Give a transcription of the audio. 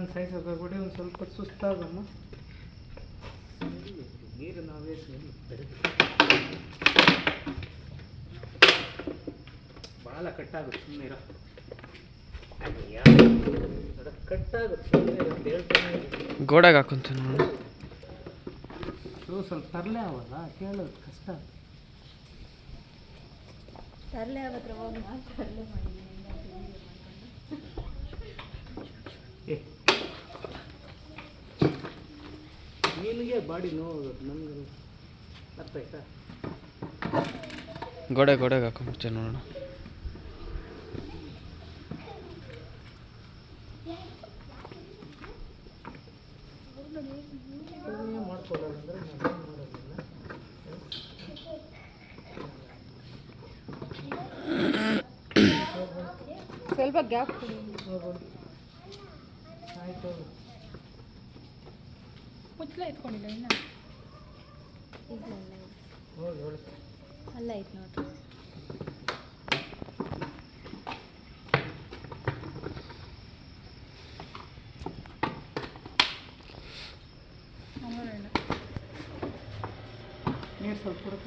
ನನ್ನ ಸಾಯಿಸೋಕಾಗ್ಬಿಡಿ ಒಂದು ಸ್ವಲ್ಪ ಸುಸ್ತಾಗಮ್ಮ. ನೀರು ನಾವೇ ಭಾಳ ಬಾಲ ಕಟ್ಟಾಗುತ್ತೆ ಸುಮ್ಮನೆ ಇರೋ. ಗೋಡಾಗ ನೋಡು. ಇವು ಸ್ವಲ್ಪ ತರಲೆ ಅವಲ್ಲ ಕೇಳೋದು ಕಷ್ಟ. ತರಲೆ ಅವತ್ರ ಹೋಗಿ ನಾನು ಏ ನಿನಗೆ ಬಾಡಿ ನೋವು ನನಗೆ ಅರ್ಥ ಆಯ್ತಾ? ಗೋಡೆ ಗೋಡೆಗೆ ಹಾಕೊಂಡ್ಬಿಡ್ತೀನಿ ನೋಡೋಣ. ಸ್ವಲ್ಪ ಗ್ಯಾಪ್ ಆಯ್ತು. ಮುಚ್ಚಲ ಇಟ್ಕೊಂಡಿಲ್ಲ ಇನ್ನ. ಅಲ್ಲ ಐತೆ ನೋಡ್ರಿ. ನೀರು ಸ್ವಲ್ಪ ಕೊಡ್ಕ.